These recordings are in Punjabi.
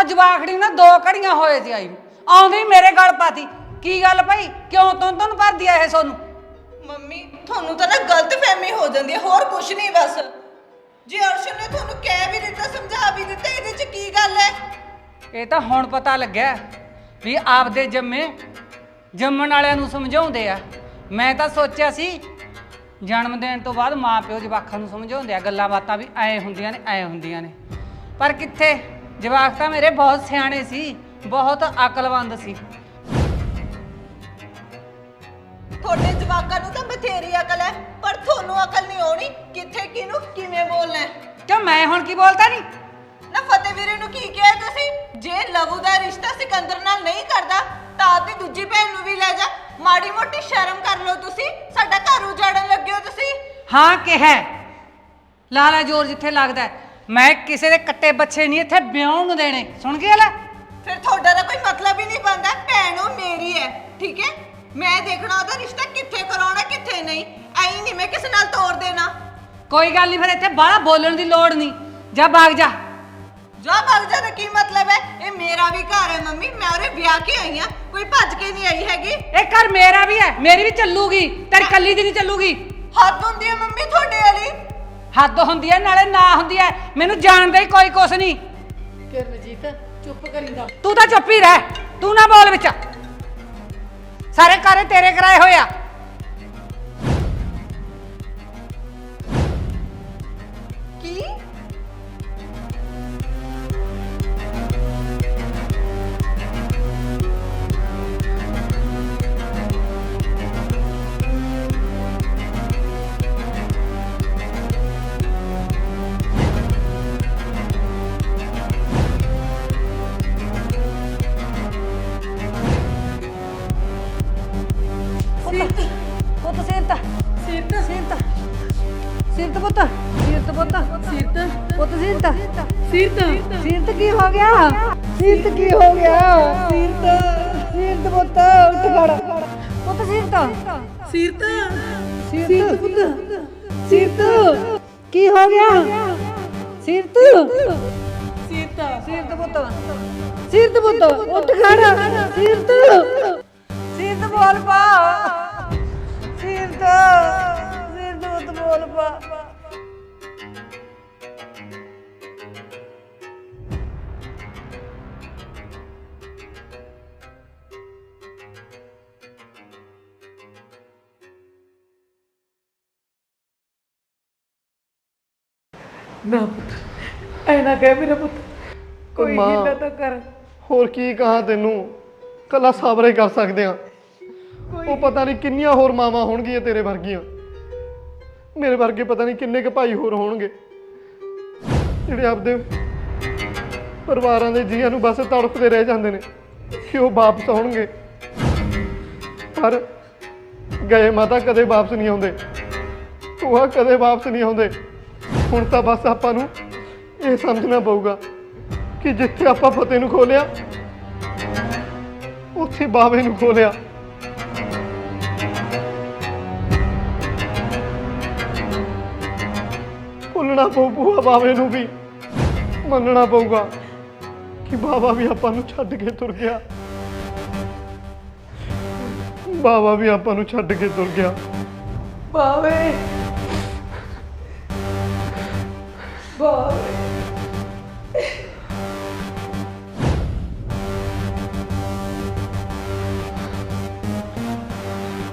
ਆ ਜਵਾਖੜੀ ਨਾ ਦੋ ਘੜੀਆਂ ਹੋਏ ਸੀ ਆਈ। ਨੂੰ। ਆਉਂਦੀ ਹੀ ਮੇਰੇ ਗਲ ਪਾਤੀ। ਕੀ ਗੱਲ ਭਾਈ? ਕਿਉਂ ਤੋਂ ਤੁਹਾਨੂੰ ਭਰਦੀ ਆ ਇਹ ਸੋਨੂੰ? ਮੰਮੀ ਤੁਹਾਨੂੰ ਤਾਂ ਨਾ ਗਲਤ ਫਹਿਮੀ ਹੋ ਜਾਂਦੀ ਹੈ ਹੋਰ ਕੁਝ ਨਹੀਂ ਬਸ। ਜੇ ਅਰਸ਼ਨ ਨੇ ਤੁਹਾਨੂੰ ਕਹਿ ਵੀ ਦਿੱਤਾ ਸਮਝਾ ਵੀ ਦਿੱਤਾ ਇਹਦੇ 'ਚ ਕੀ ਗੱਲ ਹੈ ਇਹ ਤਾਂ ਹੁਣ ਪਤਾ ਲੱਗਿਆ ਵੀ ਆਪਦੇ ਜੰਮੇ ਜੰਮਣ ਵਾਲਿਆਂ ਨੂੰ ਸਮਝਾਉਂਦੇ ਆ। ਮੈਂ ਤਾਂ ਸੋਚਿਆ ਸੀ ਜਨਮ ਦੇਣ ਤੋਂ ਬਾਅਦ ਮਾਂ ਪਿਓ ਜਵਾਕਾਂ ਨੂੰ ਸਮਝਾਉਂਦੇ ਆ। ਗੱਲਾਂ ਬਾਤਾਂ ਵੀ ਐ ਹੁੰਦੀਆਂ ਨੇ ਐ ਹੁੰਦੀਆਂ ਨੇ। ਪਰ ਕਿੱਥੇ? ਜਵਾਕ ਤਾਂ ਮੇਰੇ ਬਹੁਤ ਸਿਆਣੇ ਸੀ ਬਹੁਤ ਅਕਲਮੰਦ ਸੀ। ਤੁਹਾਡੇ ਜਵਾਕਾਂ ਨੂੰ ਤਾਂ ਬਥੇਰੀ ਅਕਲ ਹੈ ਪਰ ਤੁਹਾਨੂੰ ਅਕਲ ਨਹੀਂ ਆਉਣੀ ਕਿੱਥੇ ਕਿਹਨੂੰ ਕਿਵੇਂ ਬੋਲਣਾ ਹੈ? ਕਿਉਂ ਮੈਂ ਹੁਣ ਕੀ ਬੋਲਤਾ ਨਹੀਂ ਨਾ ਫਤਿਹ ਵੀਰੇ ਨੂੰ ਕੀ ਕਿਹਾ ਤੁਸੀਂ? ਜੇ ਲਵੂ ਦਾ ਰਿਸ਼ਤਾ ਸਿਕੰਦਰ ਨਾਲ ਨਹੀਂ ਕਰਦਾ ਤਾਂ ਆਪਦੀ ਦੂਜੀ ਭੈਣ ਨੂੰ ਵੀ ਲੈ ਜਾ। ਮਾੜੀ ਮੋਟੀ ਸ਼ਰਮ ਕਰ ਲਓ ਤੁਸੀਂ ਸਾਡਾ ਘਰ ਉਜਾੜਨ ਲੱਗੇ ਹੋ ਤੁਸੀਂ। ਹਾਂ ਕਿਹਾ ਲਾਲਾ ਜੋਰ ਜਿੱਥੇ ਲੱਗਦਾ ਹੈ। ਮੈਂ ਕਿਸੇ ਦੇ ਕੱਟੇ ਬੱਚੇ ਨਹੀਂ ਇੱਥੇ ਵਿਆਹਣ ਨੂੰ ਦੇਣੇ। ਸੁਣ ਗਿਆ ਲੈ ਫਿਰ ਤੁਹਾਡਾ ਤਾਂ ਕੋਈ ਮਤਲਬ ਹੀ ਨਹੀਂ ਬਣਦਾ ਭੈਣ ਉਹ ਮੇਰੀ ਹੈ ਠੀਕ ਹੈ? ਮੈਂ ਦੇਖਣਾ ਉਹਦਾ ਰਿਸ਼ਤਾ ਕਿੱਥੇ ਕਰਾਉਣਾ ਕਿੱਥੇ ਨਹੀਂ। ਐਂ ਨਹੀਂ ਮੈਂ ਕਿਸੇ ਨਾਲ ਤੋੜ ਦੇਣਾ। ਕੋਈ ਗੱਲ ਨਹੀਂ ਫਿਰ ਇੱਥੇ ਬਾਹਲਾ ਬੋਲਣ ਦੀ ਲੋੜ ਨਹੀਂ। ਜਾ ਭਾਗ ਜਾ। ਜਾ ਭੱਜ ਜਾ ਦਾ ਕੀ ਮਤਲਬ ਹੈ? ਇਹ ਮੇਰਾ ਵੀ ਘਰ ਹੈ ਮੰਮੀ ਮੈਂ ਉਹਰੇ ਵਿਆਹ ਕੇ ਆਈ ਆ ਕੋਈ ਭੱਜ ਕੇ ਨਹੀਂ ਆਈ ਹੈਗੀ। ਇਹ ਘਰ ਮੇਰਾ ਵੀ ਹੈ ਮੇਰੀ ਵੀ ਚੱਲੂਗੀ ਤੇਰੀ ਕੱਲੀ ਦੀ ਨਹੀਂ ਚੱਲੂਗੀ। ਹੱਦ ਹੁੰਦੀ ਹੈ ਮੰਮੀ ਤੁਹਾਡੇ ਵਾਲੀ। ਹੱਦ ਹੁੰਦੀ ਹੈ ਨਾਲੇ ਨਾ ਹੁੰਦੀ ਹੈ ਮੈਨੂੰ ਜਾਣਦਾ ਹੀ ਕੋਈ ਕੁਛ ਨਹੀਂ। ਕਿਰਨਜੀਤ ਚੁੱਪ ਕਰੀਂਦਾ ਤੂੰ ਤਾਂ ਚੁੱਪ ਹੀ ਰਹਿ। ਤੂੰ ਨਾ ਬੋਲ ਵਿੱਚ। ਸਾਰੇ ਘਰੇ ਤੇਰੇ ਕਰਾਏ ਹੋਏ ਖੜ ਪੁੱਤ ਸੀਰਤ। ਸਿਰਤ ਸੀਰਤ ਪੁੱਤ। ਸੀਰਤ। ਕੀ ਹੋ ਗਿਆ? ਸੀਰਤ। ਸਿਰਤ। ਸੀਰਤ ਪੁੱਤ। ਸੀਰਤ ਪੁੱਤ ਉੱਠ ਖੜ। ਸੀਰਤ। ਸੀਰਤ ਬੋਲ ਪਾ। ਸੀਰਤ। ਸੀਰਤ ਪੁੱਤ ਬੋਲ ਪਾ। ਨਾ ਪੁੱਤ ਐ ਨਾ ਕਹਿ ਮੇਰਾ ਪੁੱਤ ਕੋਈ ਮਾਂ। ਹਿੱਲਾ ਤਾਂ ਕਰ ਹੋਰ ਕੀ ਕਹਾਂ ਤੈਨੂੰ? ਕੱਲਾ ਸਬਰ ਕਰ ਸਕਦੇ ਆ ਉਹ ਪਤਾ ਨਹੀਂ ਕਿੰਨੀਆਂ ਹੋਰ ਮਾਵਾਂ ਹੋਣਗੀਆਂ ਤੇਰੇ ਵਰਗੀਆਂ। ਮੇਰੇ ਵਰਗੇ ਪਤਾ ਨਹੀਂ ਕਿੰਨੇ ਕੁ ਭਾਈ ਹੋਰ ਹੋਣਗੇ। ਜਿਹੜੇ ਆਪਦੇ ਪਰਿਵਾਰਾਂ ਦੇ ਜੀਆਂ ਨੂੰ ਬਸ ਤੜਫਦੇ ਰਹਿ ਜਾਂਦੇ ਨੇ ਕਿ ਉਹ ਵਾਪਸ ਆਉਣਗੇ। ਪਰ ਗਏ ਮਾਤਾ ਕਦੇ ਵਾਪਸ ਨਹੀਂ ਆਉਂਦੇ। ਉਹ ਕਦੇ ਵਾਪਸ ਨਹੀਂ ਆਉਂਦੇ। ਹੁਣ ਤਾਂ ਬਸ ਆਪਾਂ ਨੂੰ ਇਹ ਸਮਝਣਾ ਪਊਗਾ ਕਿ ਜਿੱਥੇ ਆਪਾਂ ਫਤਿਹ ਨੂੰ ਖੋਲਿਆ, ਉੱਥੇ ਬਾਵੇ ਨੂੰ ਖੋਲਿਆ। ਭੁੱਲਣਾ ਪਊ ਭੂਆ ਬਾਵੇ ਨੂੰ ਵੀ, ਮੰਨਣਾ ਪਊਗਾ ਕਿ ਬਾਬਾ ਵੀ ਆਪਾਂ ਨੂੰ ਛੱਡ ਕੇ ਤੁਰ ਗਿਆ। ਬਾਬਾ ਵੀ ਆਪਾਂ ਨੂੰ ਛੱਡ ਕੇ ਤੁਰ ਗਿਆ। ਬਾਵੇ! ਬਾਵੇ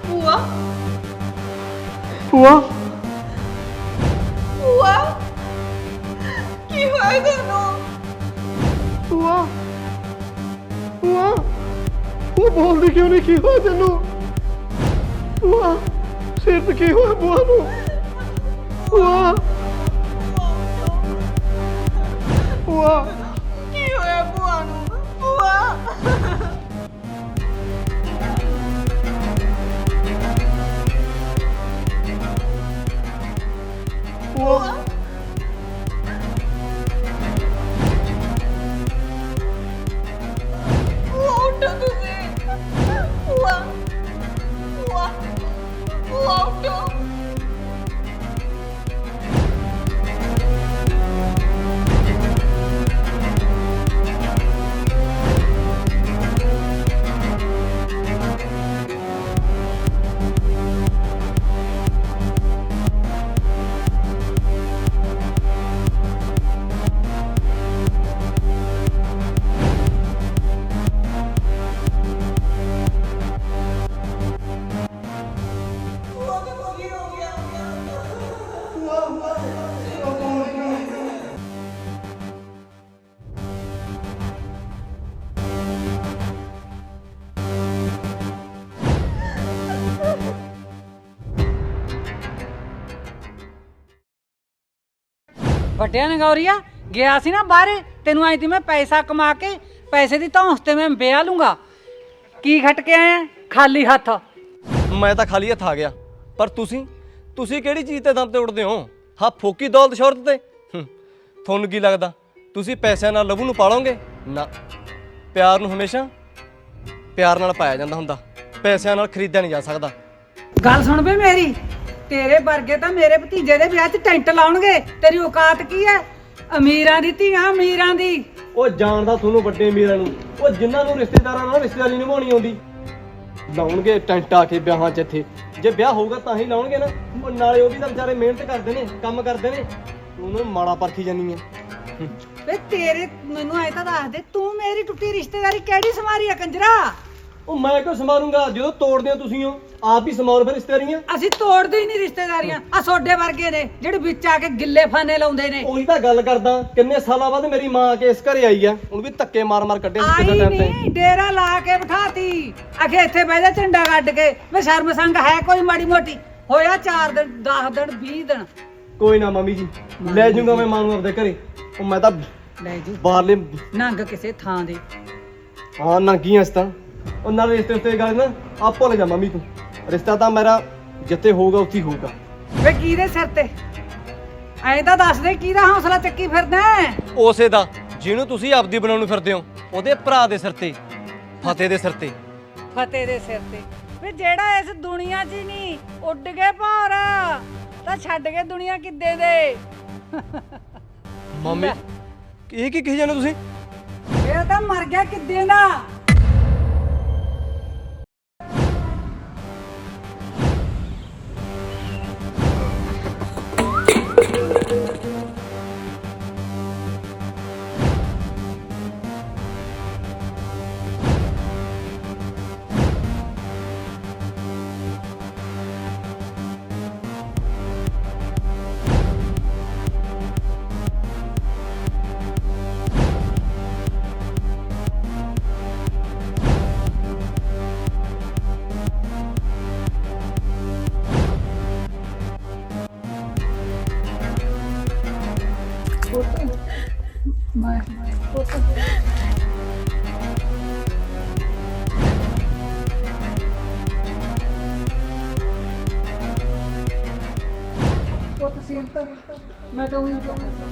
ਭੂਆ ਭੂਆ ਭੂਆ ਕੀ ਹੋਇਆ ਤੁਹਾਨੂੰ ਭੂਆ ਭੂਆ ਉਹ ਬੋਲਦੀ ਕਿਉਂ ਨਹੀਂ ਕੀ ਹੋਇਆ ਤੈਨੂੰ ਭੂਆ ਸਿਰ ਤੇ ਕੀ ਹੋਇਆ ਭੂਆ ਨੂੰ ਭੂਆ ਭੂਆ ਕੀ ਹੋਇਆ ਭੂਆ ਨੂੰ ਭੂਆ ਭੂਆ ਵੱਡਿਆ ਨਗੌਰੀਆ ਗਿਆ ਸੀ ਨਾ ਬਾਹਰੇ ਤੈਨੂੰ ਆਈ ਤੀ ਮੈਂ ਪੈਸਾ ਕਮਾ ਕੇ ਪੈਸੇ ਦੀ ਧੌਂਸ ਤੇ ਮੈਂ ਵਿਆਹ ਲੂੰਗਾ। ਕੀ ਖੱਟ ਕੇ ਆਇਆ? ਖਾਲੀ ਹੱਥ। ਮੈਂ ਤਾਂ ਖਾਲੀ ਹੱਥ ਆ ਗਿਆ। ਪਰ ਤੁਸੀਂ ਤੁਸੀਂ ਕਿਹੜੀ ਚੀਜ਼ ਤੇ ਦਮ ਤੇ ਉੱਡਦੇ ਹੋ? ਹਾਂ ਫੋਕੀ ਦੌਲਤ ਸ਼ੌਹਰਤ ਤੇ? ਹੂੰ, ਤੁਹਾਨੂੰ ਕੀ ਲੱਗਦਾ? ਤੁਸੀਂ ਪੈਸਿਆਂ ਨਾਲ ਲਹੂ ਨੂੰ ਪਾਲੋਗੇ? ਨਾ। ਪਿਆਰ ਨੂੰ ਹਮੇਸ਼ਾ ਪਿਆਰ ਨਾਲ ਪਾਇਆ ਜਾਂਦਾ ਹੁੰਦਾ। ਪੈਸਿਆਂ ਨਾਲ ਖਰੀਦਿਆ ਨਹੀਂ ਜਾ ਸਕਦਾ। ਗੱਲ ਸੁਣ ਵੇ ਮੇਰੀ। ਤੇਰੇ ਵਰਗੇ ਤਾਂ ਮੇਰੇ ਭਤੀਜੇ ਦੇ ਵਿਆਹ 'ਚ ਟੈਂਟ ਲਾਉਣਗੇ। ਤੇਰੀ ਔਕਾਤ ਕੀ ਹੈ? ਅਮੀਰਾਂ ਦੀ ਧੀਆਂ ਅਮੀਰਾਂ ਦੀ। ਉਹ ਜਾਣਦਾ ਤੁਹਾਨੂੰ ਵੱਡੇ ਅਮੀਰਾਂ ਨੂੰ। ਉਹ ਜਿਨ੍ਹਾਂ ਨੂੰ ਰਿਸ਼ਤੇਦਾਰਾਂ ਨਾਲ ਰਿਸ਼ਤੇਦਾਰੀ ਨਿਭਾਉਣੀ ਆਉਂਦੀ। ਲਾਉਣਗੇ ਟੈਂਟ ਆ ਕੇ ਵਿਆਹਾਂ 'ਚ ਇੱਥੇ। ਜੇ ਵਿਆਹ ਹੋਊਗਾ ਤਾਂ ਹੀ ਲਾਉਣਗੇ ਨਾ। ਉਹ ਨਾਲੇ ਉਹ ਵੀ ਤਾਂ ਵਿਚਾਰੇ ਮਿਹਨਤ ਕਰਦੇ ਨੇ ਕੰਮ ਕਰਦੇ ਨੇ। ਉਹਨਾਂ ਨੂੰ ਮਾੜਾ ਪਰਖੀ ਜਾਨੀ ਆ। ਵੇ ਤੇਰੇ ਮੈਨੂੰ ਐ ਤਾਂ ਦੱਸ ਦੇ ਤੂੰ ਮੇਰੀ ਟੁੱਟੀ ਰਿਸ਼ਤੇਦਾਰੀ ਕਿਹੜੀ ਸਮਾਰੀ ਆ ਕੰਜਰਾ? ਉਹ ਮੈਂ ਕਿਉਂ ਸਮਾਰੂੰਗਾ ਜਦੋਂ ਤੋੜਦੇ ਹੋ ਤੁਸੀਂ ਆਪ ਹੀ ਸਮਾਰੋ ਫਿਰ ਰਿਸ਼ਤੇਦਾਰੀਆਂ। ਅਸੀਂ ਤੋੜਦੇ ਹੀ ਨਹੀਂ ਰਿਸ਼ਤੇਦਾਰੀਆਂ। ਆ ਸੋਡੇ ਵਰਗੇ ਨੇ ਜਿਹੜੇ ਵਿੱਚ ਆ ਕੇ ਗਿੱਲੇ ਫਾਨੇ ਲਾਉਂਦੇ ਨੇ। ਉਹੀ ਤਾਂ ਗੱਲ ਕਰਦਾ ਕਿੰਨੇ ਸਾਲਾਂ ਬਾਅਦ ਮੇਰੀ ਮਾਂ ਆ ਕੇ ਇਸ ਘਰੇ ਆਈ ਆ ਹੁਣ ਵੀ ਧੱਕੇ ਮਾਰ ਮਾਰ ਕੱਢੇ ਸੀ ਆਈ ਟਾਈਮ ਤੇ। ਨਹੀਂ ਡੇਰਾ ਲਾ ਕੇ ਬਿਠਾਤੀ। ਆਖੇ ਇੱਥੇ ਬਹਿ ਜਾ ਝੰਡਾ ਕੱਢ ਕੇ ਵੇ ਸ਼ਰਮ ਸੰਗ ਹੈ ਕੋਈ ਮਾੜੀ ਮੋਟੀ। ਹੋਇਆ 4 ਦਿਨ 10 ਦਿਨ 20 ਦਿਨ। ਕੋਈ ਨਾ ਮੰਮੀ ਜੀ ਲੈ ਜਾਊਂਗਾ ਮੈਂ ਮਾਂ ਨੂੰ ਆਪਦੇ ਘਰੇ। ਉਹ ਮੈਂ ਤਾਂ ਲੈ ਜੀ ਬਾਹਰਲੇ ਨੰਗ ਕਿਸੇ ਥਾਂ ਦੇ। ਹਾਂ ਨੰਗੀਆਂ ਇਸ ਤਾਂ। ਉਹ ਨਾਲ ਰਿਸ਼ਤੇ ਉੱਤੇ ਗੱਲ ਨਾ ਆਪ ਭੁੱਲ ਜਾ ਮੰਮੀ ਤੂੰ। ਰਿਸ਼ਤਾ ਤਾਂ ਮੇਰਾ ਜਿੱਥੇ ਹੋਊਗਾ ਉੱਥੇ ਹੀ ਹੋਊਗਾ। ਵੇ ਕਿਹਦੇ ਸਿਰ ਤੇ? ਐਂ ਤਾਂ ਦੱਸ ਦੇ ਕਿਹਦਾ ਹੌਸਲਾ ਚੱਕੀ ਫਿਰਦਾ ਹੈ? ਉਸੇ ਦਾ ਜਿਹਨੂੰ ਤੁਸੀਂ ਆਪਦੀ ਬਣਾਉਣ ਨੂੰ ਫਿਰਦੇ ਹੋ ਉਹਦੇ ਭਰਾ ਦੇ ਸਿਰ ਤੇ ਫਤਿਹ ਦੇ ਸਿਰ ਤੇ। ਫਤਿਹ ਦੇ ਸਿਰ ਤੇ। ਵੇ ਜਿਹੜਾ ਇਸ ਦੁਨੀਆ 'ਚ ਹੀ ਨਹੀਂ ਉੱਡ ਕੇ ਭਾਰ। ਤਾਂ ਛੱਡ ਕੇ ਦੁਨੀਆ ਕਿੱਦੇ ਦੇ? ਮੰਮੀ ਇਹ ਕੀ ਕਹੀ ਜਾਂਦੇ ਤੁਸੀਂ? ਇਹ ਤਾਂ ਮਰ ਗਿਆ ਕਿੱਦੇ ਦਾ? ਮੈਂ ਤਾਂ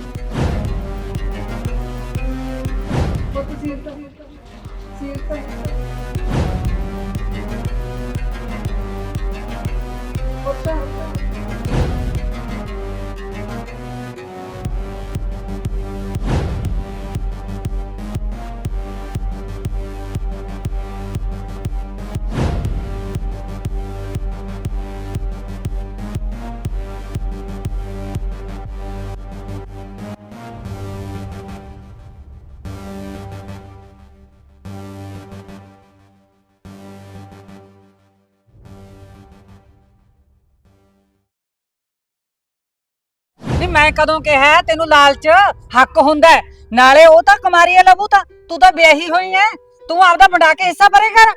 ਨਹੀਂ, ਮੈਂ ਕਦੋਂ ਕਿਹਾ ਤੈਨੂੰ ਲਾਲਚ ਹੱਕ ਹੁੰਦਾ ਹੈ। ਨਾਲੇ ਉਹ ਤਾਂ ਕੁਮਾਰੀ ਹੈ ਲਬੂ ਤਾਂ, ਤੂੰ ਤਾਂ ਵਿਆਹੀ ਹੋਈ ਐ ਤੂੰ ਆਪਦਾ ਵੰਡਾ ਕੇ ਹਿੱਸਾ ਭਰੇ ਕਰ।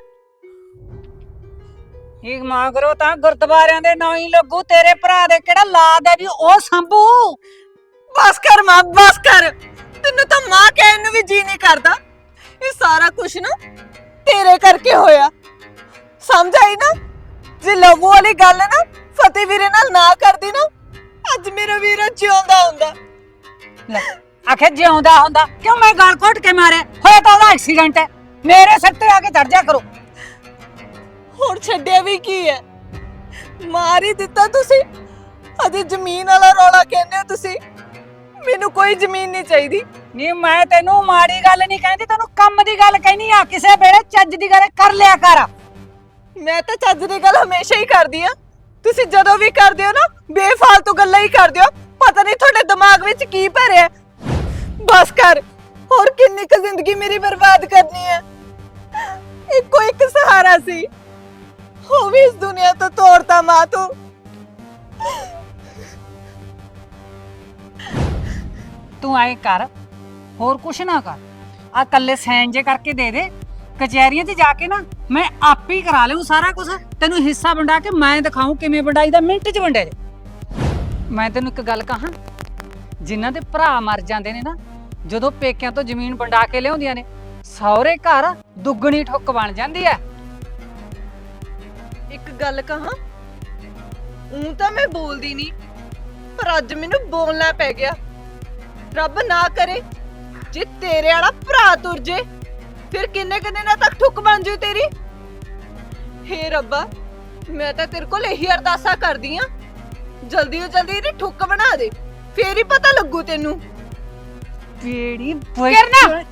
ਇਹ ਮਾਂ ਕਰੋ ਤਾਂ ਗੁਰਦੁਆਰਿਆਂ ਦੇ ਨਾਂ ਹੀ ਲੱਗੂ, ਤੇਰੇ ਭਰਾ ਦੇ ਕਿਹੜਾ ਲਾਦ ਹੈ ਵੀ ਉਹ ਸੰਭੂ। ਬਸ ਕਰ ਮਾਂ, ਬਸ ਕਰ। ਤੈਨੂੰ ਤਾਂ ਮਾਂ ਕਹਿਣ ਨੂੰ ਵੀ ਜੀ ਨਹੀਂ ਕਰਦਾ। ਇਹ ਸਾਰਾ ਕੁਝ ਨਾ ਤੇਰੇ ਕਰਕੇ ਹੋਇਆ। ਸਮਝ ਆਈ ਨਾ? ਜੇ ਲਵੂ ਵਾਲੀ ਗੱਲ ਨਾ ਫਤਿਹ ਵੀਰੇ ਨਾਲ ਨਾ ਕਰਦੀ ਨਾ ਅੱਜ ਮੇਰਾ ਵੀਰਾ ਜਿਉਂਦਾ ਹੁੰਦਾ। ਲੈ ਆਖੇ ਜਿਉਂਦਾ ਹੁੰਦਾ ਕਿਉਂ ਮੈਂ ਗਾਲ ਘੋਟ ਕੇ ਮਾਰਿਆ? ਹੋਇਆ ਤਾਂ ਉਹਦਾ ਐਕਸੀਡੈਂਟ ਹੈ। ਮੇਰੇ ਸਿਰ ਤੇ ਆ ਕੇ ਚੜ ਜਾ ਕਰੋ। ਹੁਣ ਛੱਡਿਆ ਵੀ ਕੀ ਹੈ? ਮਾਰ ਹੀ ਦਿੱਤਾ ਤੁਸੀਂ। ਅਜੇ ਜ਼ਮੀਨ ਵਾਲਾ ਰੌਲਾ ਕਹਿੰਦੇ ਹੋ ਤੁਸੀਂ। ਮੈਨੂੰ ਕੋਈ ਜ਼ਮੀਨ ਨਹੀਂ ਚਾਹੀਦੀ। ਨਹੀਂ ਮੈਂ ਤੈਨੂੰ ਮਾੜੀ ਗੱਲ ਨਹੀਂ ਕਹਿੰਦੀ ਤੈਨੂੰ ਕੰਮ ਦੀ ਗੱਲ ਕਹਿਨੀ ਆ। ਕਿਸੇ ਵੇਲੇ ਚੱਜ ਦੀ ਗੱਲ ਕਰ ਲਿਆ ਕਰ। ਮੈਂ ਤਾਂ ਚੱਜ ਦੀ ਗੱਲ ਹਮੇਸ਼ਾ ਹੀ ਕਰਦੀ ਆ ਤੁਸੀਂ ਜਦੋਂ ਵੀ ਕਰਦੇ ਹੋ ਨਾ, ਬੇਫਾਲਤੂ ਗੱਲਾਂ ਹੀ ਕਰਦੇ ਹੋ। ਪਤਾ ਨਹੀਂ ਤੁਹਾਡੇ ਦਿਮਾਗ ਵਿੱਚ ਕੀ ਭਰਿਆ ਬਸ ਕਰ, ਹੋਰ ਕਿੰਨੀ ਕੁ ਜ਼ਿੰਦਗੀ ਮੇਰੀ ਬਰਬਾਦ ਕਰਨੀ ਹੈ। ਇੱਕੋ ਇੱਕ ਸਹਾਰਾ ਸੀ। ਉਹ ਵੀ ਇਸ ਦੁਨੀਆ ਤੋਂ ਤੋੜਤਾ ਮਾਂ ਤੂੰ। ਤੂੰ ਐ ਕਰ, ਹੋਰ ਕੁਛ ਨਾ ਕਰ। ਆ ਕੱਲੇ ਸਾਈਨ ਜੇ ਕਰਕੇ ਦੇ ਦੇ, ਕਚਹਿਰੀਆਂ 'ਚ ਜਾ ਕੇ ਨਾ ਮੈਂ ਆਪੇ ਹੀ ਕਰਾ ਲਿਆ ਸਾਰਾ ਕੁਝ ਤੈਨੂੰ ਹਿੱਸਾ ਵੰਡਾ ਕੇ ਮੈਂ ਦਿਖਾਉਂ ਕਿਵੇਂ ਵੰਡਾਈ ਦਾ ਮਿੰਟ 'ਚ ਵੰਡਿਆ ਜੇ ਮੈਂ ਤੈਨੂੰ ਇੱਕ ਗੱਲ ਕਹਾਂ, ਜਿਨ੍ਹਾਂ ਦੇ ਭਰਾ ਮਰ ਜਾਂਦੇ ਨੇ ਨਾ, ਜਦੋਂ ਪੇਕਿਆਂ ਤੋਂ ਜ਼ਮੀਨ ਵੰਡਾ ਕੇ ਲਿਆਉਂਦੀਆਂ ਨੇ, ਸਹੁਰੇ ਘਰ ਦੁੱਗਣੀ ਠੁੱਕ ਬਣ ਜਾਂਦੀ ਹੈ ਇੱਕ ਗੱਲ ਕਹਾਂ ਉਂ ਤਾਂ ਮੈਂ ਬੋਲਦੀ ਨਹੀਂ ਪਰ ਅੱਜ ਮੈਨੂੰ ਬੋਲਣਾ ਪੈ ਗਿਆ। ਰੱਬ ਨਾ ਕਰੇ, ਜੇ ਤੇਰੇ ਵਾਲਾ ਭਰਾ ਤੁਰ ਜੇ ਫਿਰ ਕਿੰਨੇ ਕਿੰਨੇ ਨਾ ਤੱਕ ਠੁੱਕ ਬਣ ਜੂ ਤੇਰੀ? ਹੇ ਰੱਬਾ ਮੈਂ ਤਾਂ ਤੇਰੇ ਕੋਲ ਇਹੀ ਅਰਦਾਸਾ ਕਰਦੀ ਆ। ਜਲਦੀ ਤੋਂ ਜਲਦੀ ਇਹਦੀ ਠੁੱਕ ਬਣਾ ਦੇ ਫੇਰ ਹੀ ਪਤਾ ਲੱਗੂ ਤੈਨੂੰ। ਪੀੜੀ ਕਰਨਾ।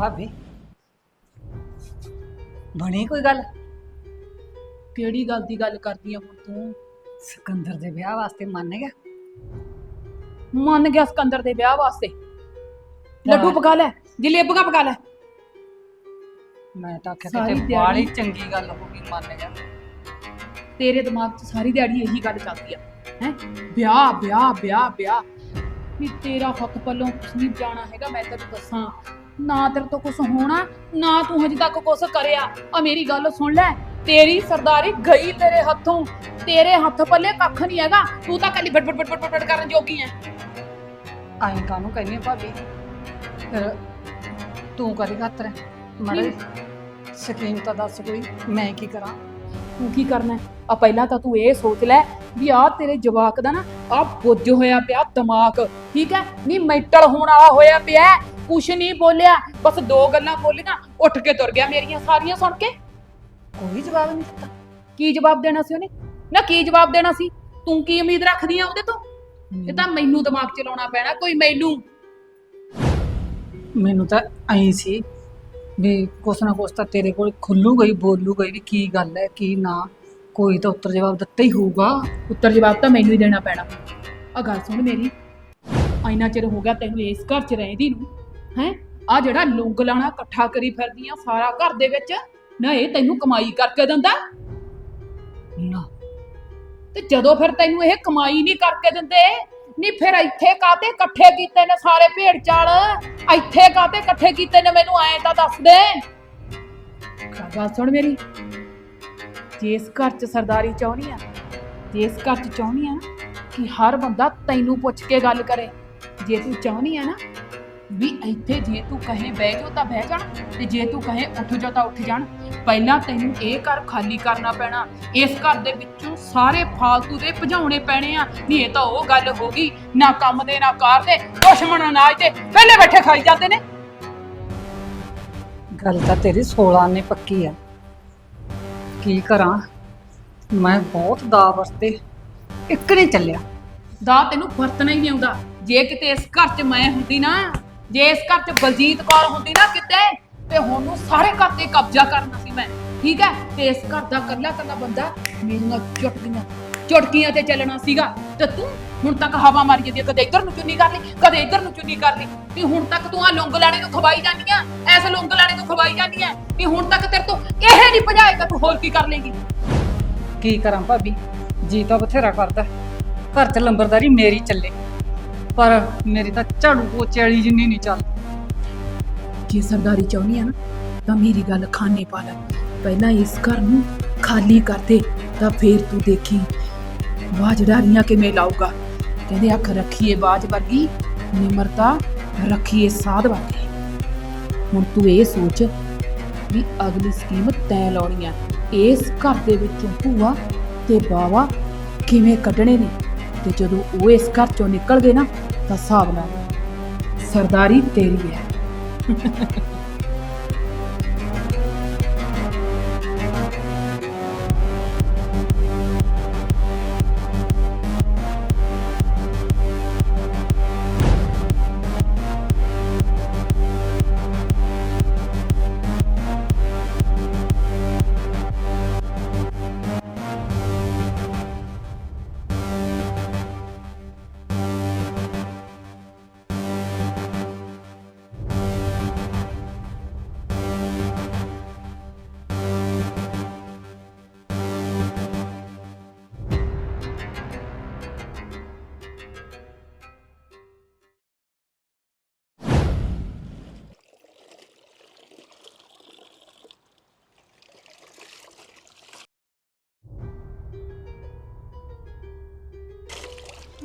ਭਾਬੀ। ਬਣੀ ਕੋਈ ਗੱਲ? ਕਿਹੜੀ ਗੱਲ ਦੀ ਗੱਲ ਕਰਦੀ ਆ ਹੁਣ ਤੂੰ? ਸਿਕੰਦਰ ਦੇ ਵਿਆਹ ਵਾਸਤੇ ਮੰਨ ਗਿਆ? ਮੰਨ ਗਿਆ ਸਿਕੰਦਰ ਦੇ ਵਿਆਹ ਵਾਸਤੇ। ਲੱਡੂ। ਪਕਾ ਲੈ ਜਲੇਬੀਆਂ ਪਕਾ ਲੈ। ਮੈਂ ਤਾਂ ਆਖਿਆ ਸਾਰੀ ਕਿਤੇ ਦਿਹਾੜੀ- ਬਾਲੀ ਚੰਗੀ ਗੱਲ ਹੋ ਗਈ ਮੰਨ ਗਿਆ। ਤੇਰੇ ਦਿਮਾਗ 'ਚ ਸਾਰੀ ਦਿਹਾੜੀ ਇਹੀ ਗੱਲ ਚੱਲਦੀ ਆ ਹੈ? ਵਿਆਹ ਵਿਆਹ ਵਿਆਹ ਵਿਆਹ। ਵੀ ਤੇਰਾ ਹੱਥ ਪੱਲੋਂ ਕੁਛ ਨਹੀਂ ਜਾਣਾ ਹੈਗਾ ਮੈਂ ਤੈਨੂੰ ਦੱਸਾਂ। ਨਾ ਤੇਰੇ ਤੋਂ ਕੁਝ ਹੋਣਾ ਨਾ ਤੂੰ ਹਜੇ ਤੱਕ ਕੁਝ ਕਰਿਆ। ਆ ਮੇਰੀ ਗੱਲ ਸੁਣ ਲੈ ਤੇਰੀ ਸਰਦਾਰੀ ਗਈ ਤੇਰੇ ਹੱਥੋਂ। ਤੇਰੇ ਹੱਥ ਪੱਲੇ ਕੱਖ ਨਹੀਂ ਹੈਗਾ। ਤੂੰ ਤਾਂ ਕੱਲੀ ਬਟ ਬਟ ਬਟ ਬਟ ਕਰਨ ਜੋਗੀ ਐ। ਆਈ ਕਾਨੂੰ ਕਹਿੰਦੀ ਆ ਭਾਬੀ? ਫਿਰ ਤੂੰ ਕਰੀ ਖਾਤਰ ਮੜੇ ਸਕੀਮ ਤਾਂ ਦੱਸ ਕੋਈ ਮੈਂ ਕੀ ਕਰਾਂ? ਤੂੰ ਕੀ ਕਰਨਾ? ਆ ਪਹਿਲਾਂ ਤਾਂ ਤੂੰ ਇਹ ਸੋਚ ਲੈ ਵੀ ਆ ਤੇਰੇ ਜਵਾਕ ਦਾ ਨਾ ਆ ਬੁੱਝ ਹੋਇਆ ਪਿਆ ਦਿਮਾਗ। ਠੀਕ ਹੈ ਨਹੀਂ ਮੈਂਟਲ ਹੋਣ ਵਾਲਾ ਹੋਇਆ ਪਿਆ। ਕੁਛ ਨਹੀਂ ਬੋਲਿਆ ਬਸ ਦੋ ਗੱਲਾਂ ਬੋਲੀਆਂ ਉੱਠ ਕੇ ਤੁਰ ਗਿਆ ਮੇਰੀਆਂ ਸਾਰੀਆਂ ਸੁਣ ਕੇ। ਕੋਈ ਜਵਾਬ ਨਹੀਂ ਦਿੱਤਾ। ਕੀ ਜਵਾਬ ਦੇਣਾ ਸੀ ਉਹਨੇ? ਨਾ ਕੀ ਜਵਾਬ ਦੇਣਾ ਸੀ? ਤੂੰ ਕੀ ਉਮੀਦ ਰੱਖਦੀ ਆ ਉਹਦੇ ਤੋਂ? ਇਹ ਤਾਂ ਮੈਨੂੰ ਦਿਮਾਗ ਚ ਲਾਉਣਾ ਪੈਣਾ ਕੋਈ ਮੈਨੂੰ। ਮੈਨੂੰ ਤਾਂ ਐਂ ਸੀ ਵੀ ਕੁਛ ਨਾ ਕੁਛ ਤਾਂ ਤੇਰੇ ਕੋਲ ਖੁੱਲੂ ਗਈ ਬੋਲੂ ਗਈ ਵੀ ਕੀ ਗੱਲ ਹੈ ਕੀ ਨਾ। ਕੋਈ ਤਾਂ ਉੱਤਰ ਜਵਾਬ ਦਿੱਤਾ ਹੀ ਹੋਊਗਾ। ਉੱਤਰ ਜਵਾਬ ਤਾਂ ਮੈਨੂੰ ਹੀ ਦੇਣਾ ਪੈਣਾ। ਆ ਗੱਲ ਸੁਣ ਮੇਰੀ। ਇੰਨਾ ਚਿਰ ਹੋ ਗਿਆ ਤੈਨੂੰ ਇਸ ਘਰ 'ਚ ਰਹਿੰਦੀ ਨੂੰ। ਹੈ? ਆ ਜਿਹੜਾ ਲੁੰਗ ਲਾਣਾ ਇਕੱਠਾ ਕਰੀ ਫਿਰਦੀ ਆ ਸਾਰਾ ਘਰ ਦੇ ਵਿੱਚ, ਨਾ ਇਹ ਤੈਨੂੰ ਕਮਾਈ ਕਰਕੇ ਦਿੰਦਾ? ਨਾ। ਤੇ ਜਦੋਂ ਫਿਰ ਤੈਨੂੰ ਇਹ ਕਮਾਈ ਨਹੀਂ ਕਰਕੇ ਦਿੰਦੇ, ਨਹੀਂ ਫਿਰ ਇੱਥੇ ਕਾਤੇ ਇਕੱਠੇ ਕੀਤੇ ਨੇ ਸਾਰੇ ਭੇਡ ਚਾਲ? ਇੱਥੇ ਕਾਤੇ ਇਕੱਠੇ ਕੀਤੇ ਨੇ ਮੈਨੂੰ, ਐਂ ਤਾਂ ਦੱਸ ਦੇ। ਗੱਲ ਸੁਣ ਮੇਰੀ। ਜਿਸ ਘਰ 'ਚ ਸਰਦਾਰੀ ਚਾਹੁੰਦੀ ਆ ਜਿਸ ਘਰ 'ਚ ਚਾਹੁੰਦੀ ਆ ਕਿ ਹਰ ਬੰਦਾ ਤੈਨੂੰ ਪੁੱਛ ਕੇ ਗੱਲ ਕਰੇ, ਜੇ ਤੂੰ ਚਾਹੁੰਦੀ ਆ ਨਾ ਵੀ ਇੱਥੇ ਜੇ ਤੂੰ ਕਹੇ ਬਹਿ ਜਾਓ ਤਾਂ ਬਹਿ ਜਾਣ ਤੇ ਜੇ ਤੂੰ ਕਹੇ ਉੱਠ ਜਾ ਤਾਂ ਉੱਠ ਜਾਣ। ਪਹਿਲਾਂ ਤੈਨੂੰ ਇਹ ਘਰ ਖਾਲੀ ਕਰਨਾ ਪੈਣਾ। ਇਸ ਘਰ ਦੇ ਵਿੱਚੋਂ ਸਾਰੇ ਫਾਲਤੂ ਦੇ ਭਜਾਉਣੇ ਪੈਣੇ ਆ। ਨਹੀਂ ਇਹ ਤਾਂ ਉਹ ਗੱਲ ਹੋ ਗਈ ਨਾ ਕੰਮ ਦੇ ਨਾ ਕਾਰ ਦੇ ਦੁਸ਼ਮਣ ਅਨਾਜ ਤੇ ਪਹਿਲੇ ਬੈਠੇ ਖਾਈ ਜਾਂਦੇ ਨੇ। ਗੱਲ ਤਾਂ ਤੇਰੀ 16 ਨੇ ਪੱਕੀ ਆ। ਕੀ ਕਰਾਂ? ਮੈਂ ਬਹੁਤ ਦਾ ਵਰਤੇ। ਇੱਕ ਨਹੀਂ ਚੱਲਿਆ। ਦਾ ਤੈਨੂੰ ਵਰਤਣਾ ਹੀ ਨਹੀਂ ਆਉਂਦਾ। ਜੇ ਕਿਤੇ ਇਸ ਘਰ 'ਚ ਮੈਂ ਹੁੰਦੀ ਨਾ ਜੇ ਇਸ ਘਰ 'ਚ ਬਲਜੀਤ ਕੌਰ ਹੁੰਦੀ ਨਾ ਕਿਤੇ ਤੇ ਹੁਣ ਨੂੰ ਸਾਰੇ ਘਰ ਤੇ ਕਬਜ਼ਾ ਕਰਨਾ ਸੀ ਮੈਂ। ਠੀਕ ਹੈ? ਤੇ ਇਸ ਘਰ ਦਾ ਕੱਲਾ ਕੱਲਾ ਬੰਦਾ ਮੇਰੀਆਂ ਚੁਟਕੀਆਂ ਚੁਟਕੀਆਂ ਤੇ ਚੱਲਣਾ ਸੀਗਾ। ਤੇ ਤੂੰ ਹੁਣ ਤੱਕ ਹਵਾ ਮਾਰੀ ਜਾਂਦੀ ਆ, ਕਦੇ ਇੱਧਰ ਨੂੰ ਚੁੰਨੀ ਕਰ ਲਈ ਕਦੇ ਇੱਧਰ ਨੂੰ ਚੁੰਨੀ ਕਰ ਲਈ। ਵੀ ਹੁਣ ਤੱਕ ਤੂੰ ਆ ਲੌਂਗ ਲਾਣੇ ਨੂੰ ਖਵਾਈ ਜਾਂਦੀ ਆ ਐਸ ਲੌਂਗ ਲਾਣੇ ਨੂੰ ਖਵਾਈ ਜਾਂਦੀ ਆ ਵੀ ਹੁਣ ਤੱਕ ਤੇਰੇ ਤੋਂ ਇਹ ਨਹੀਂ ਭਜਾਏਗਾ ਤੂੰ ਹੋਰ ਕੀ ਕਰ ਲੇਗੀ? ਕੀ ਕਰਾਂ ਭਾਬੀ? ਜੀ ਤਾਂ ਬਥੇਰਾ ਕਰਦਾ। ਘਰ 'ਚ ਲੰਬਰਦਾਰੀ ਮੇਰੀ ਚੱਲੇ। ਪਰ ਮੇਰੀ ਤਾਂ ਝਾੜੂ ਪੋਚੇ ਵਾਲੀ ਜਿੰਨੀ ਨਹੀਂ ਚੱਲਦੀ ਜੇ ਸਰਦਾਰੀ ਚਾਹੁੰਦੀ ਆ ਨਾ, ਤਾਂ ਮੇਰੀ ਗੱਲ ਖਾਨੇ ਪਾ ਲੈ। ਪਹਿਲਾਂ ਇਸ ਘਰ ਨੂੰ ਖਾਲੀ ਕਰ ਦੇ, ਤਾਂ ਫੇਰ ਤੂੰ ਦੇਖੀ ਬਾਜ ਕਿਵੇਂ ਲਾਊਗਾ। ਕਹਿੰਦੇ ਅੱਖ ਰੱਖੀਏ ਬਾਜ ਵਰਗੀ, ਨਿਮਰਤਾ ਰੱਖੀਏ ਸਾਧ ਵਰਗੀ। ਹੁਣ ਤੂੰ ਇਹ ਸੋਚ ਵੀ ਅਗਲੀ ਸਕੀਮ ਤੈਂ ਲਾਉਣੀ ਆ। ਇਸ ਘਰ ਦੇ ਵਿੱਚੋਂ ਭੂਆ ਤੇ ਬਾਵਾ ਕਿਵੇਂ ਕੱਢਣੇ ਨੇ? ਤੇ ਜਦੋਂ ਉਹ ਇਸ ਘਰ ਚੋਂ ਨਿਕਲ ਗਏ ਨਾ, ਤਾਂ ਹਿਸਾਬ ਲਾ ਸਰਦਾਰੀ ਤੇਰੀ ਹੈ।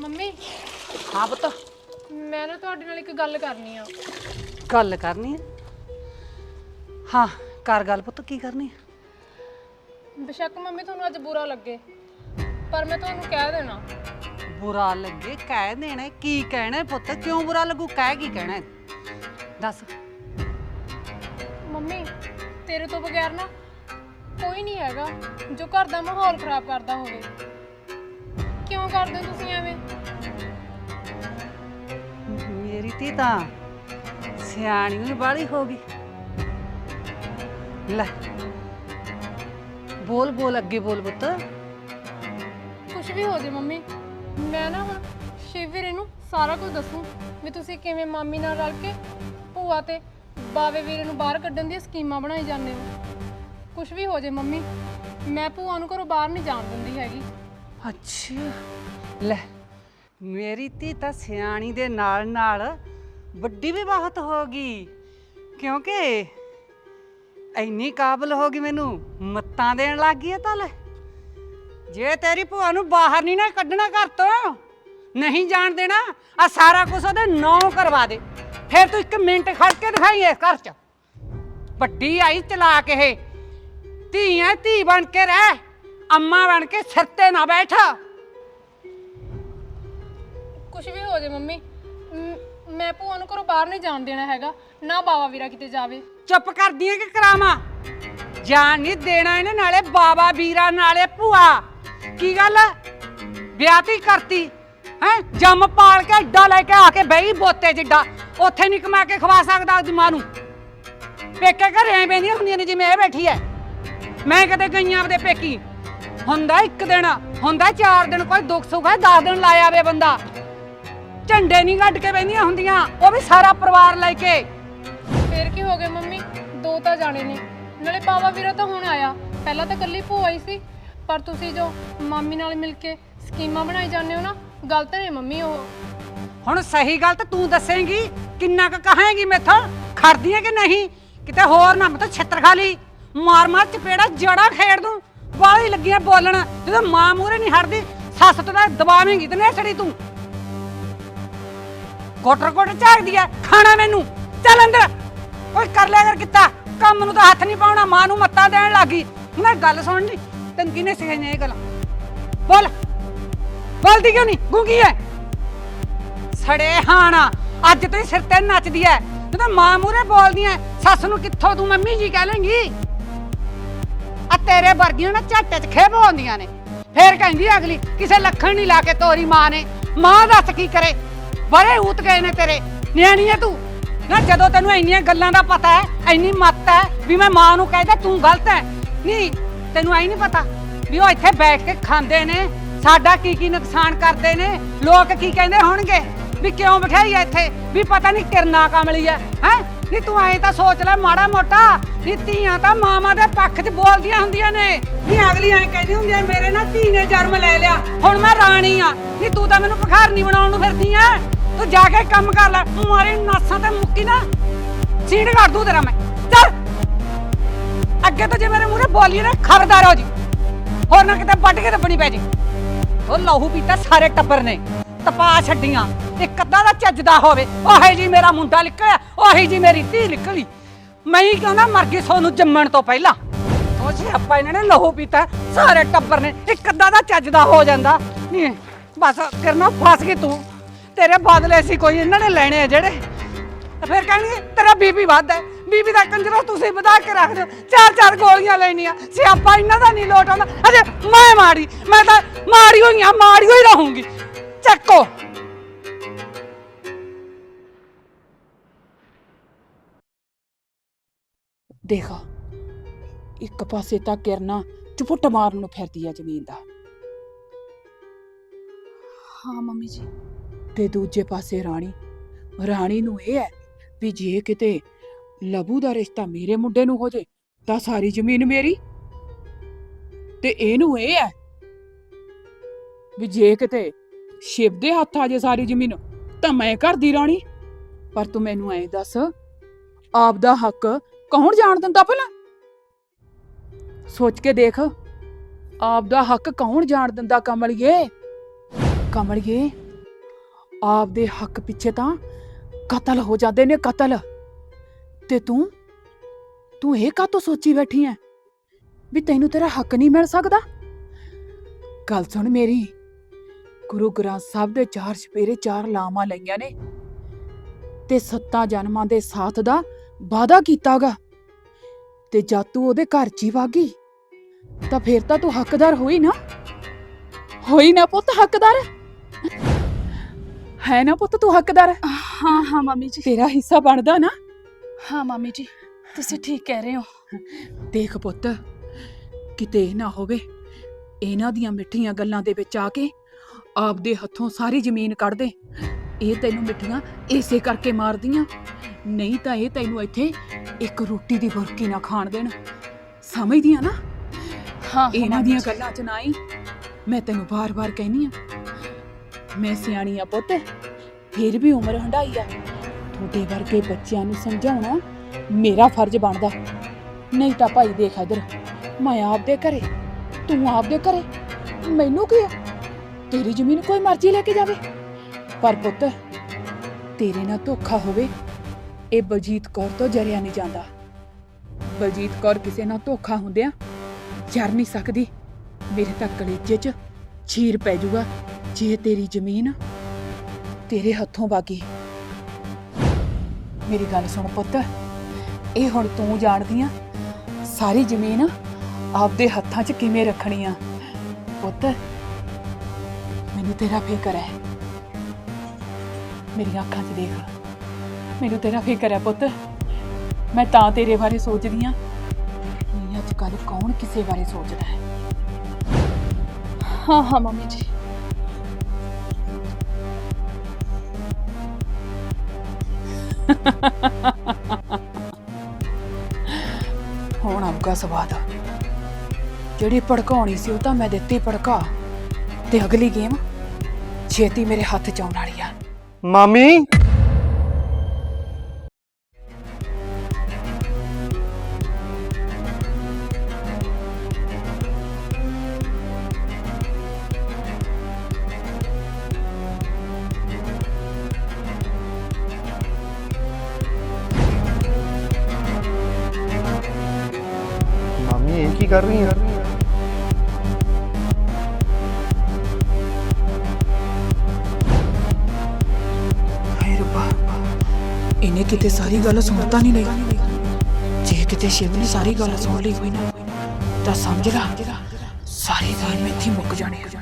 ਮੰਮੀ? ਹਾਂ ਪੁੱਤ। ਮੈਂ ਨਾ ਤੁਹਾਡੇ ਨਾਲ ਇੱਕ ਗੱਲ ਕਰਨੀ ਆ। ਗੱਲ ਕਰਨੀ ਹੈ ਹਾਂ ਕਰ ਗੱਲ ਪੁੱਤ ਕੀ ਕਰਨੀ ਹੈ ਬੇਸ਼ੱਕ ਮੰਮੀ ਤੁਹਾਨੂੰ ਅੱਜ ਬੁਰਾ ਲੱਗੇ ਪਰ ਮੈਂ ਤੁਹਾਨੂੰ ਕਹਿ ਦੇਣਾ। ਬੁਰਾ ਲੱਗੇ ਕਹਿ ਦੇਣਾ ਹੈ। ਕੀ ਕਹਿਣਾ ਹੈ ਪੁੱਤ? ਕਿਉਂ ਬੁਰਾ ਲੱਗੂ? ਕਹਿ ਕੀ ਕਹਿਣਾ? ਹੈ? ਦੱਸ। ਮੰਮੀ ਤੇਰੇ ਤੋਂ ਬਗੈਰ ਨਾ ਕੋਈ ਨਹੀਂ ਹੈਗਾ ਜੋ ਘਰ ਦਾ ਮਾਹੌਲ ਖਰਾਬ ਕਰਦਾ ਹੋਵੇ। ਕਿਉਂ ਕਰਦੇ ਹੋ ਤੁਸੀਂ ਐਵੇਂ? ਮੇਰੀ ਧੀ ਤਾਂ ਸਿਆਣੀ ਵੀ ਬਾਲੀ ਹੋ ਗਈ। ਲੈ ਬੋਲ ਬੋਲ ਅੱਗੇ ਬੋਲ ਪੁੱਤ। ਕੁਝ ਵੀ ਹੋ ਜੇ ਮੰਮੀ ਮੈਂ ਨਾ ਹੁਣ ਸ਼ਿਵ ਵੀਰੇ ਨੂੰ ਸਾਰਾ ਕੁਝ ਦੱਸੂ ਵੀ ਤੁਸੀਂ ਕਿਵੇਂ ਮਾਮੀ ਨਾਲ ਰਲ ਕੇ ਭੂਆ ਤੇ ਬਾਵੇ ਵੀਰੇ ਨੂੰ ਬਾਹਰ ਕੱਢਣ ਦੀਆਂ ਸਕੀਮਾਂ ਬਣਾਈ ਜਾਂਦੇ ਹੋ। ਕੁਝ ਵੀ ਹੋ ਜੇ ਮੰਮੀ ਮੈਂ ਭੂਆ ਨੂੰ ਘਰੋਂ ਬਾਹਰ ਨਹੀਂ ਜਾਣ ਦਿੰਦੀ ਹੈਗੀ। ਅੱਛਾ ਲੈ ਮੇਰੀ ਧੀ ਤਾਂ ਸਿਆਣੀ ਦੇ ਨਾਲ ਨਾਲ ਵੱਡੀ ਵੀ ਬਹੁਤ ਹੋ ਗਈ। ਕਿਉਂਕਿ ਇੰਨੀ ਕਾਬਲ ਹੋ ਗਈ ਮੈਨੂੰ, ਮੱਤਾਂ ਦੇਣ ਲੱਗ ਗਈ ਹੈ ਤਾਂ ਲੈ। ਜੇ ਤੇਰੀ ਭੂਆ ਨੂੰ ਬਾਹਰ ਨਹੀਂ ਨਾ ਕੱਢਣਾ ਘਰ ਤੋਂ, ਨਹੀਂ ਜਾਣ ਦੇਣਾ ਆ ਸਾਰਾ ਕੁਝ ਉਹਦੇ ਨੌ ਕਰਵਾ ਦੇ। ਫਿਰ ਤੂੰ ਇੱਕ ਮਿੰਟ ਖੜ ਕੇ ਦਿਖਾਈ ਇਸ ਘਰ 'ਚ। ਵੱਡੀ ਆਈ ਚਲਾ ਕੇ ਇਹ। ਧੀ ਐ ਧੀ ਬਣ ਕੇ ਰਹਿ, ਅੰਮਾ ਬਣ ਕੇ ਸਿਰ ਤੇ ਨਾ ਬੈਠਾ। ਕੁਝ ਵੀ ਹੋ ਜੇ ਮੰਮੀ, ਮ- ਮੈਂ ਭੂਆ ਨੂੰ ਘਰੋਂ ਬਾਹਰ ਨਹੀਂ ਜਾਣ ਦੇਣਾ ਹੈਗਾ, ਨਾ ਬਾਵਾ ਵੀਰਾ ਕਿਤੇ ਜਾਵੇ। ਚੁੱਪ ਕਰਦੀ ਐ ਕਿ ਕਰਾਵਾਂ? ਜਾਣ ਨਹੀਂ ਦੇਣਾ ਇਹਨੇ, ਨਾਲੇ ਬਾਬਾ ਵੀਰਾ, ਨਾਲੇ ਭੂਆ। ਕੀ ਗੱਲ? ਵਿਆਹਤੀ ਕਰਤੀ। ਹੈ? ਜੰਮ ਪਾਲ ਕੇ ਏਡਾ ਲੈ ਕੇ ਆ ਕੇ ਬਈ ਬੋਤੇ ਜਿੱਡਾ। ਉੱਥੇ ਨਹੀਂ ਕਮਾ ਕੇ ਖਵਾ ਸਕਦਾ ਉਹਦੀ ਮਾਂ ਨੂੰ। ਪੇਕੇ ਘਰੇ ਐ ਬੈਂਦੀਆਂ ਹੁੰਦੀਆਂ ਨੇ ਜਿਵੇਂ ਇਹ ਬੈਠੀ ਐ। ਮੈਂ ਕਦੇ ਗਈਆਂ ਆਪਦੇ ਪੇਕੀ। ਹੁੰਦਾ ਇੱਕ ਦਿਨ, ਹੁੰਦਾ ਚਾਰ ਦਿਨ, ਕੋਈ ਦੁੱਖ ਸੁੱਖ ਹੈ 10 ਦਿਨ ਲਾਇਆ ਆਵੇ ਬੰਦਾ। ਝੰਡੇ ਨਹੀਂ ਗੱਡ ਕੇ ਬੈਂਦੀਆਂ ਹੁੰਦੀਆਂ ਉਹ ਵੀ ਸਾਰਾ ਪਰਿਵਾਰ ਲੈ ਕੇ। ਫੇਰ ਕੀ ਹੋ ਗਿਆ ਮੰਮੀ? ਦੋ ਤਾਂ ਜਾਣੇ ਨੇ। ਨਾਲੇ ਬਾਵਾ ਵੀਰਾ ਤਾਂ ਹੁਣ ਆਇਆ। ਪਹਿਲਾਂ ਤਾਂ ਇਕੱਲੀ ਭੂਆ ਹੀ ਸੀ। ਪਰ ਤੁਸੀਂ ਜੋ ਮਾਮੀ ਨਾਲ ਮਿਲ ਕੇ ਸਕੀਮਾਂ ਬਣਾਈ ਜਾਂਦੇ ਹੋ ਨਾ ਗਲਤ ਨੇ ਮੰਮੀ ਉਹ। ਹੁਣ ਸਹੀ ਗੱਲ ਤਾਂ ਤੂੰ ਦੱਸੇਂਗੀ ਕਿੰਨਾ ਕੁ ਕਹਾਂਗੀ ਮੈਥੋਂ? ਖੜਦੀ ਹੈ ਕਿ ਨਹੀਂ? ਕਿਤੇ ਹੋਰ ਨਾ ਮੈਂ ਛਿੱਤਰ ਖਾ ਲਈ। ਮਾਰ ਮਾਰ ਚਪੇੜਾ ਜੜਾ ਖੇੜ ਦੂੰ। ਬਾਹਲੀ ਲੱਗੀਆਂ ਬੋਲਣ ਜਦੋਂ ਮਾਂ ਮੂਹਰੇ ਨਹੀਂ ਹਟਦੀ ਸੱਸ ਤੋਂ ਤਾਂ ਦਬਾਵੇਂਗੀ ਤੇ ਨੇਸੜੀ ਤੂੰ। ਕੋਟਰ ਕੋਟਰ ਝਾਕਦੀ ਐ, ਖਾਣਾ ਮੈਨੂੰ। ਚੱਲ ਅੰਦਰ। ਓਏ, ਕਰ ਲਿਆ ਕਰ ਕਿੱਤਾ। ਕੰਮ ਨੂੰ ਤਾਂ ਹੱਥ ਨਹੀਂ ਪਾਉਣਾ, ਮਾਂ ਨੂੰ ਮੱਤਾਂ ਦੇਣ ਲੱਗੀ ਮੈਂ ਗੱਲ ਸੁਣ ਲਈ। ਤੈਨੂੰ ਕਿਹਨੇ ਸਿਖਾਈਆਂ ਇਹ ਗੱਲਾਂ? ਬੋਲ। ਬੋਲਦੀ ਕਿਉਂ ਨਹੀਂ? ਗੂੰਗੀ ਐ? ਸੜੇ ਹਾਣਾ। ਅੱਜ ਤੇਰੇ ਸਿਰ ਤੇ ਨੱਚਦੀ ਐ। ਤੂੰ ਤਾਂ ਮਾਂ ਮੂਰੇ ਬੋਲਦੀ ਐ, ਸੱਸ ਨੂੰ ਕਿੱਥੋਂ ਤੂੰ ਮੰਮੀ ਜੀ ਕਹਿ ਲੇਂਗੀ? ਆ ਤੇਰੇ ਵਰਗੀਆਂ ਨਾ ਝੱਟੇ 'ਚ ਖੇਬ ਹੁੰਦੀਆਂ ਨੇ। ਫੇਰ ਕਹਿੰਦੀ ਅਗਲੀ, ਕਿਸੇ ਲੱਖਣ ਨਹੀਂ ਲਾ ਕੇ ਤੋਰੀ ਮਾਂ ਨੇ। ਮਾਂ ਦੱਸ ਕੀ ਕਰੇ? ਬੜੇ ਉਤ ਗਏ ਨੇ ਤੇਰੇ। ਨਿਆਣੀ ਐ ਤੂੰ। ਨਾ ਜਦੋਂ ਤੈਨੂੰ ਇੰਨੀਆਂ ਗੱਲਾਂ ਦਾ ਪਤਾ ਹੈ, ਇੰਨੀ ਮੱਤ ਹੈ ਵੀ ਮੈਂ ਮਾਂ ਨੂੰ ਕਹਿੰਦਾ ਤੂੰ ਗਲਤ ਹੈ। ਨਹੀਂ ਤੈਨੂੰ ਐ ਨਹੀਂ ਪਤਾ ਵੀ ਉਹ ਇੱਥੇ ਬੈਠ ਕੇ ਖਾਂਦੇ ਨੇ, ਸਾਡਾ ਕੀ ਕੀ ਨੁਕਸਾਨ ਕਰਦੇ ਨੇ, ਲੋਕ ਕੀ ਕਹਿੰਦੇ ਹੋਣਗੇ? ਵੀ ਕਿਉਂ ਬਿਠਾਈ ਐ ਇੱਥੇ? ਵੀ ਪਤਾ ਨਹੀਂ ਕਿਰਨਾ ਕਮਲੀ ਐ ਹੈ ਨਹੀਂ ਤੂੰ ਐਂ ਤਾਂ ਸੋਚ ਲੈ ਮਾੜਾ ਮੋਟਾ। ਨੀ, ਧੀਆਂ ਤਾਂ ਮਾਮਾ ਦੇ ਪੱਖ 'ਚ ਬੋਲਦੀਆਂ ਹੁੰਦੀਆਂ ਨੇ। ਨਹੀਂ ਅਗਲੀ ਐਂ ਕਹਿੰਦੀ ਹੁੰਦੀ ਐ ਮੇਰੇ ਨਾਲ ਧੀ ਨੇ ਜਨਮ ਲੈ ਲਿਆ, ਹੁਣ ਮੈਂ ਰਾਣੀ ਆ। ਨਹੀਂ ਤੂੰ ਤਾਂ ਮੈਨੂੰ ਭਖਾਰਨੀ ਬਣਾਉਣ ਨੂੰ ਫਿਰਦੀ ਐ ਤੂੰ ਜਾ ਕੇ ਕੰਮ ਕਰ ਲੈ। ਮਾਰੇ ਨਾਸਾਂ ਤੇ ਮੁੱਕੀ ਨਾ। ਸੀੜ ਕੱਢ ਦੂੰ ਤੇਰਾ ਮੈਂ। ਚੱਲ। ਅੱਗੇ ਤੋਂ ਜੇ ਮੇਰੇ ਮੂਹਰੇ ਬੋਲੀ ਨਾ, ਖਬਰਦਾਰ ਹੋ ਜੀ। ਹੋਰ ਨਾ ਕਿਤੇ ਵੱਢ ਕੇ ਦੱਬਣੀ ਪੈ ਜੀ। ਉਹ ਲਹੂ ਪੀਤਾ ਸਾਰੇ ਟੱਬਰ ਨੇ। ਤਪਾ ਛੱਡੀਆਂ। ਇੱਕ ਅੱਧਾ ਦਾ ਚੱਜਦਾ ਹੋਵੇ। ਉਹੇ ਜੀ ਮੇਰਾ ਮੁੰਡਾ ਨਿਕਲਿਆ ਉਹੀ ਜੀ ਮੇਰੀ ਧੀ ਨਿਕਲੀ ਮੈਂ ਹੀ ਕਿਉਂ ਨਾ ਮਰ ਗਈ ਸੋਨੂੰ ਜੰਮਣ ਤੋਂ ਪਹਿਲਾਂ। ਉਹ ਜੀ ਆਪਾਂ ਇਹਨਾਂ ਨੇ ਲਹੂ ਪੀਤਾ ਸਾਰੇ ਟੱਬਰ ਨੇ। ਇੱਕ ਅੱਧਾ ਦਾ ਚੱਜਦਾ ਹੋ ਜਾਂਦਾ। ਨਹੀਂ, ਬਸ ਕਰਨਾ ਫਸ ਗਈ ਤੂੰ। ਤੇਰੇ ਬਦਲੇ ਸੀ ਕੋਈ ਇਹਨਾਂ ਨੇ ਲੈਣੇ ਆ ਜਿਹੜੇ। ਤੇ ਫਿਰ ਕਹਿਣਗੇ, ਤੇਰਾ ਬੀਬੀ ਵੱਧ ਹੈ। ਬੀਬੀ ਦਾ ਕੰਜਰੋ ਤੁਸੀਂ ਵਧਾ ਕੇ ਰੱਖ ਦਿਓ। ਚਾਰ ਚਾਰ ਗੋਲੀਆਂ ਲੈਣੀਆਂ। ਸਿਆਪਾ ਇਹਨਾਂ ਦਾ ਨਹੀਂ ਲੋਟ ਆਉਂਦਾ। ਅਜੇ ਮੈਂ ਮਾੜੀ, ਮੈਂ ਤਾਂ ਮਾੜੀ ਹੋਈ ਆ, ਮਾੜੀ ਹੋਈ ਰਹੂੰਗੀ। ਚੱਕੋ। ਦੇਖਾ, ਇੱਕ ਪਾਸੇ ਤਾਂ ਕਿਰਨਾ ਚੁਪਟ ਮਾਰਨ ਨੂੰ ਫਿਰਦੀ ਆ ਜ਼ਮੀਨ ਦਾ। ਹਾਂ, ਮੰਮੀ ਜੀ। ਤੇ ਦੂਜੇ ਪਾਸੇ ਰਾਣੀ। ਰਾਣੀ ਨੂੰ ਇਹ ਹੈ ਵੀ ਜੇ ਕਿਤੇ ਲਬੂ ਦਾ ਰਿਸ਼ਤਾ ਮੇਰੇ ਮੁੰਡੇ ਨੂੰ ਹੋ ਜੇ, ਤਾਂ ਸਾਰੀ ਜ਼ਮੀਨ ਮੇਰੀ। ਤੇ ਇਹਨੂੰ ਇਹ ਹੈ ਵੀ ਜੇ ਕਿਤੇ ਸ਼ਿਵ ਦੇ ਹੱਥ ਆ ਜੇ ਸਾਰੀ ਜ਼ਮੀਨ, ਤਾਂ ਮੈਂ ਘਰ ਦੀ ਰਾਣੀ। ਪਰ ਤੂੰ ਮੈਨੂੰ ਐਂ ਦੱਸ, ਆਪ ਦਾ ਹੱਕ ਕੌਣ ਜਾਣ ਦਿੰਦਾ ਪਹਿਲਾਂ ਸੋਚ ਕੇ ਦੇਖ, ਆਪ ਦਾ ਹੱਕ ਕੌਣ ਜਾਣ ਦਿੰਦਾ ਕਮਲਿਏ? ਕਮਲਿਏ ਆਪ ਦੇ ਹੱਕ ਪਿੱਛੇ ਤਾਂ ਕਤਲ ਹੋ ਜਾਂਦੇ ਨੇ ਕਤਲ। ਤੇ ਤੂੰ? ਤੂੰ ਇਹ ਕਾਤੋਂ ਸੋਚੀ ਬੈਠੀ ਐ? ਵੀ ਤੈਨੂੰ ਤੇਰਾ ਹੱਕ ਨਹੀਂ ਮਿਲ ਸਕਦਾ? ਗੱਲ ਸੁਣ ਮੇਰੀ। ਗੁਰੂ ਗ੍ਰੰਥ ਸਾਹਿਬ ਦੇ ਚਾਰ ਛਪੇਰੇ ਚਾਰ ਲਾਵਾਂ ਲਈਆਂ ਨੇ। ਤੇ ਸੱਤਾ ਜਨਮਾਂ ਦੇ ਸਾਥ ਦਾ ਵਾਅਦਾ ਕੀਤਾਗਾ। ਤੇ ਜਦ ਤੂੰ ਉਹਦੇ ਘਰ 'ਚ ਹੀ ਵਾਗੀ ਤਾਂ ਫਿਰ ਤਾਂ ਤੂੰ ਹੱਕਦਾਰ ਹੋਈ ਨਾ? ਹੋਈ ਨਾ ਪੁੱਤ ਹੱਕਦਾਰ? ਹੈ ਨਾ ਪੁੱਤ ਤੂੰ ਹੱਕਦਾਰ? ਹਾਂ ਹਾਂ ਮੰਮੀ ਜੀ। ਤੇਰਾ ਹਿੱਸਾ ਬਣਦਾ ਨਾ। ਹਾਂ ਮੰਮੀ ਜੀ ਤੁਸੀਂ ਠੀਕ ਕਹਿ ਰਹੇ ਹੋ। ਦੇਖ ਪੁੱਤ ਕਿਤੇ ਨਾ ਹੋਵੇ ਇਹਨਾਂ ਦੀਆਂ ਮਿੱਠੀਆਂ ਗੱਲਾਂ ਦੇ ਵਿੱਚ ਆ ਕੇ ਆਪਦੇ ਹੱਥੋਂ ਸਾਰੀ ਜ਼ਮੀਨ ਕੱਢ ਦੇ। ਇਹ ਤੈਨੂੰ ਮਿੱਠੀਆਂ ਇਸੇ ਕਰਕੇ ਮਾਰਦੀਆਂ। ਨਹੀਂ ਤਾਂ ਇਹ ਤੈਨੂੰ ਇੱਥੇ ਇੱਕ ਰੋਟੀ ਦੀ ਬੁਰਕੀ ਨਾ ਖਾਣ ਦੇਣ। ਸਮਝਦੀਆਂ ਨਾ? ਹਾਂ ਇਹਨਾਂ ਦੀਆਂ ਗੱਲਾਂ 'ਚ ਨਾ ਆਈ। ਮੈਂ ਤੈਨੂੰ ਬਾਰ-ਬਾਰ ਕਹਿਨੀ ਆ ਮੈਂ ਸਿਆਣੀ ਆ ਪੁੱਤ, ਫਿਰ ਵੀ ਉਮਰ ਹੰਡਾਈ ਆ। ਤੁਹਾਡੇ ਵਰਗੇ ਬੱਚਿਆਂ ਨੂੰ ਸਮਝਾਉਣਾ ਮੇਰਾ ਫਰਜ਼ ਬਣਦਾ। ਨਹੀਂ ਤਾਂ ਭਾਈ ਦੇਖ ਇਧਰ, ਮੈਂ ਆਪਦੇ ਘਰੇ, ਤੂੰ ਆਪਦੇ ਘਰੇ, ਮੈਨੂੰ ਕੀ ਆ? ਤੇਰੀ ਜ਼ਮੀਨ ਕੋਈ ਮਰਜ਼ੀ ਲੈ ਕੇ ਜਾਵੇ। ਪਰ ਪੁੱਤ, ਤੇਰੇ ਨਾਲ ਧੋਖਾ ਹੋਵੇ, ਇਹ ਬਲਜੀਤ ਕੌਰ ਤੋਂ ਜਰਿਆ ਨਹੀਂ ਜਾਂਦਾ। ਬਲਜੀਤ ਕੌਰ ਕਿਸੇ ਨਾਲ ਧੋਖਾ ਹੁੰਦਿਆਂ ਜਰ ਨਹੀਂ ਸਕਦੀ। ਮੇਰੇ ਤਾਂ ਕਲੇਜੇ 'ਚ ਛੀਰ ਪੈ ਜਾਊਗਾ। ਜੇ ਤੇਰੀ ਜ਼ਮੀਨ ਤੇਰੇ ਹੱਥੋਂ ਬਾਗੀ। ਮੇਰੀ ਗੱਲ ਸੁਣ ਪੁੱਤ, ਇਹ ਹੁਣ ਤੂੰ ਜਾਣਦੀ ਆ, ਸਾਰੀ ਜ਼ਮੀਨ ਆਪਦੇ ਹੱਥਾਂ 'ਚ ਕਿਵੇਂ ਰੱਖਣੀ ਆ। ਪੁੱਤ, ਮੈਨੂੰ ਤੇਰਾ ਫਿਕਰ ਹੈ। ਮੇਰੀਆਂ ਅੱਖਾਂ 'ਚ ਦੇਖ। ਮੈਨੂੰ ਤੇਰਾ ਫਿਕਰ ਹੈ ਪੁੱਤ। ਮੈਂ ਤਾਂ ਤੇਰੇ ਬਾਰੇ ਸੋਚਦੀ ਆ। ਨਹੀਂ ਅੱਜ ਕੱਲ ਕੌਣ ਕਿਸੇ ਬਾਰੇ ਸੋਚਦਾ ਹੈ? ਹਾਂ ਹਾਂ, ਮੰਮੀ ਜੀ। ਹੁਣ ਆਊਗਾ ਸਵਾਦ। ਜਿਹੜੀ ਭੜਕਾਉਣੀ ਸੀ ਉਹ ਤਾਂ ਮੈਂ ਦਿੱਤੀ ਭੜਕਾ। ਤੇ ਅਗਲੀ ਗੇਮ ਛੇਤੀ ਮੇਰੇ ਹੱਥ ਚ ਆਉਣ ਵਾਲੀ ਆ। ਮਾਮੀ! ਇਹਨੇ ਕਿਤੇ ਸਾਰੀ ਗੱਲ ਸੁਣਤਾ ਨਹੀਂ ਲਈ। ਜੇ ਕਿਤੇ ਸ਼ਿਵ ਨੇ ਸਾਰੀ ਗੱਲ ਸੁਣ ਲਈ ਹੋਈ ਨਾ, ਤਾਂ ਸਮਝ ਲਾ, ਸਾਰੀ ਗੱਲ ਮੇਥੀ ਮੁੱਕ ਜਾਣੀ ਆ।